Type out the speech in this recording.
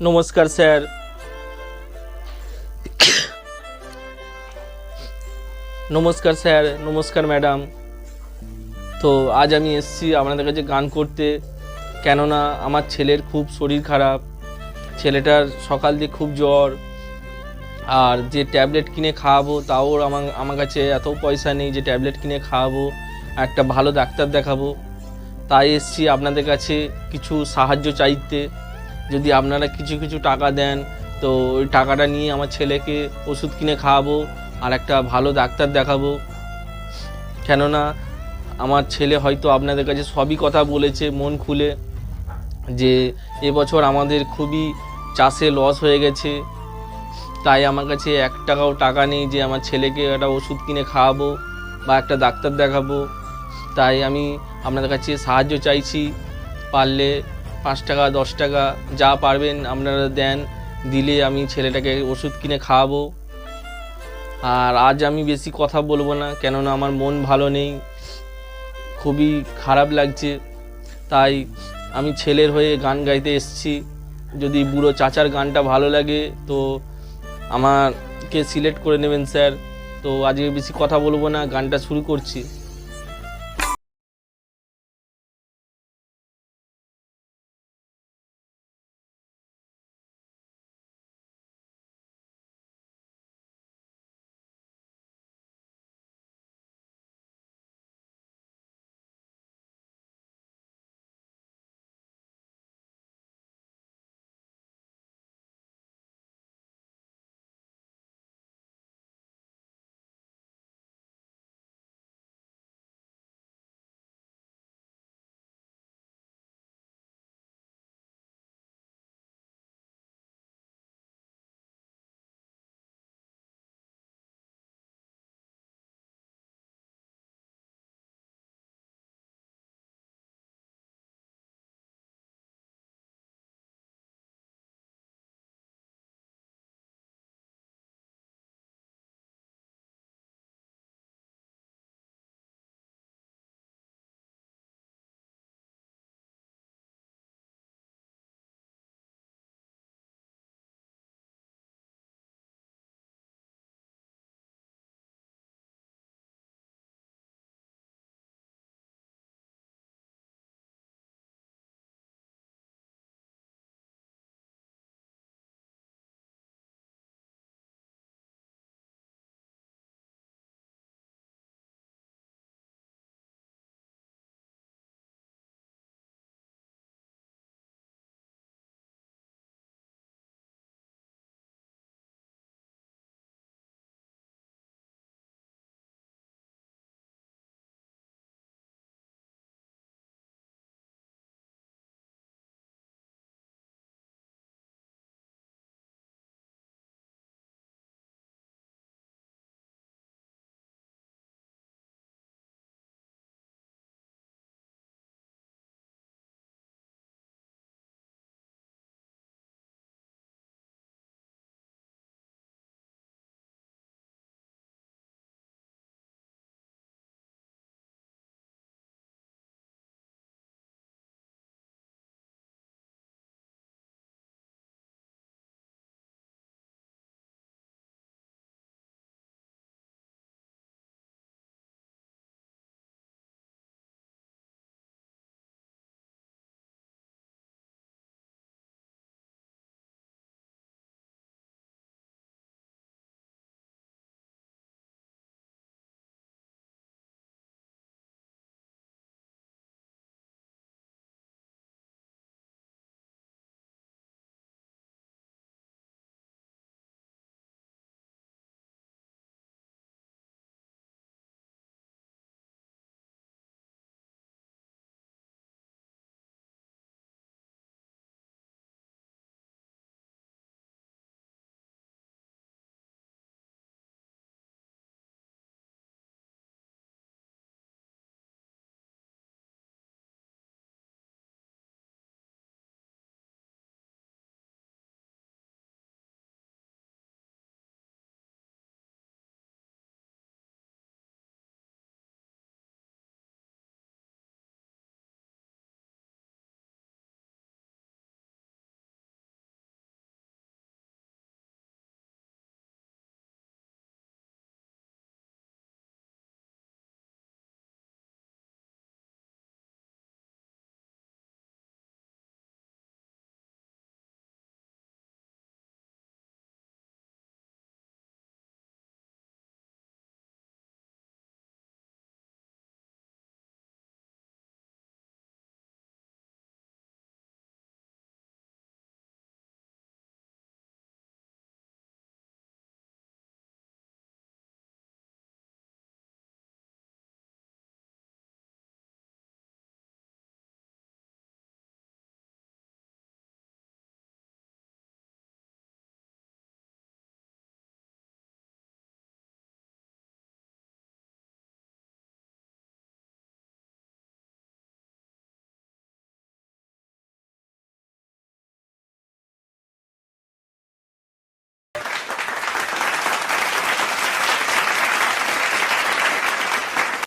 নমস্কার, স্যার। নমস্কার স্যার। নমস্কার, ম্যাডাম। তো আজ আমি এসেছি আপনাদের কাছে গান করতে। কেননা আমার ছেলের খুব শরীর খারাপ। ছেলেটার সকাল দিয়ে খুব জ্বর। আর যে ট্যাবলেট কিনে খাওয়াবো, তাও আমার আমার কাছে এত পয়সা নেই যে ট্যাবলেট কিনে খাওয়াবো। একটা ভালো ডাক্তার দেখাবো। তাই এসছি আপনাদের কাছে কিছু সাহায্য চাইতে। যদি আপনারা কিছু কিছু টাকা দেন, তো ওই টাকাটা নিয়ে আমার ছেলেকে ওষুধ কিনে খাওয়াবো, আর একটা ভালো ডাক্তার দেখাবো। কেননা, আমার ছেলে হয়তো আপনাদের কাছে সবই কথা বলেছে, মন খুলে, যে এবছর আমাদের খুবই চাষে লস হয়ে গেছে। তাই আমার কাছে এক টাকাও টাকা নেই যে আমার ছেলেকে একটা ওষুধ কিনে খাওয়াবো বা একটা ডাক্তার দেখাবো। তাই আমি আপনাদের কাছে সাহায্য চাইছি, পারলে পাঁচ টাকা, দশ টাকা যা পারবেন আপনারা দেন। দিলে আমি ছেলেটাকে ওষুধ কিনে খাওয়াবো। আর আজ আমি বেশি কথা বলব না, কেননা আমার মন ভালো নেই। খুবই খারাপ লাগছে। তাই আমি ছেলের হয়ে গান গাইতে এসেছি। যদি বুড়ো চাচার গানটা ভালো লাগে, তো আমাকে সিলেক্ট করে নেবেন স্যার। তো আজকে বেশি কথা বলব না, গানটা শুরু করছি।